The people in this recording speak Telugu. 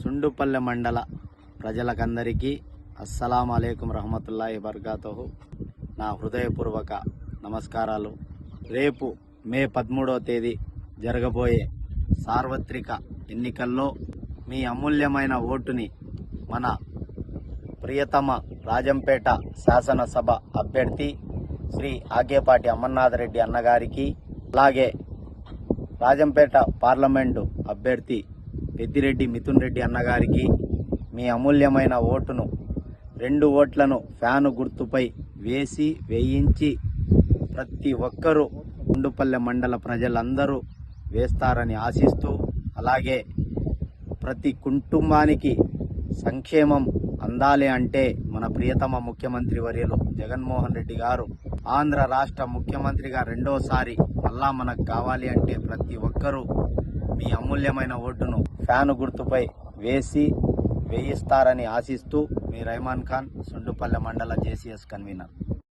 సుండుపల్లె మండల ప్రజలకందరికీ అస్సలం అలైకుం రహమతుల్లాహి బర్గాతహు నా హృదయపూర్వక నమస్కారాలు. రేపు మే పదమూడవ తేదీ జరగబోయే సార్వత్రిక ఎన్నికల్లో మీ అమూల్యమైన ఓటుని మన ప్రియతమ రాజంపేట శాసనసభ అభ్యర్థి శ్రీ ఆగేపాటి అమర్నాథ్ రెడ్డి అన్నగారికి అలాగే రాజంపేట పార్లమెంటు అభ్యర్థి పెద్దిరెడ్డి మిథున్ రెడ్డి అన్నగారికి మీ అమూల్యమైన ఓటును రెండు ఓట్లను ఫ్యాను గుర్తుపై వేసి వేయించి ప్రతి ఒక్కరూ గుండుపల్లె మండల ప్రజలందరూ వేస్తారని ఆశిస్తూ అలాగే ప్రతి కుటుంబానికి సంక్షేమం అందాలి అంటే మన ప్రియతమ ముఖ్యమంత్రి వర్యులు జగన్మోహన్ రెడ్డి గారు ఆంధ్ర రాష్ట్ర ముఖ్యమంత్రిగా రెండోసారి మళ్ళా మనకు కావాలి అంటే ప్రతి ఒక్కరూ మీ అమూల్యమైన ఓటును ఫ్యాను గుర్తుపై వేసి వేయిస్తారని ఆశిస్తూ మీ రైమాన్ ఖాన్ సుండుపల్లె మండల జేసీఎస్ కన్వీనర్.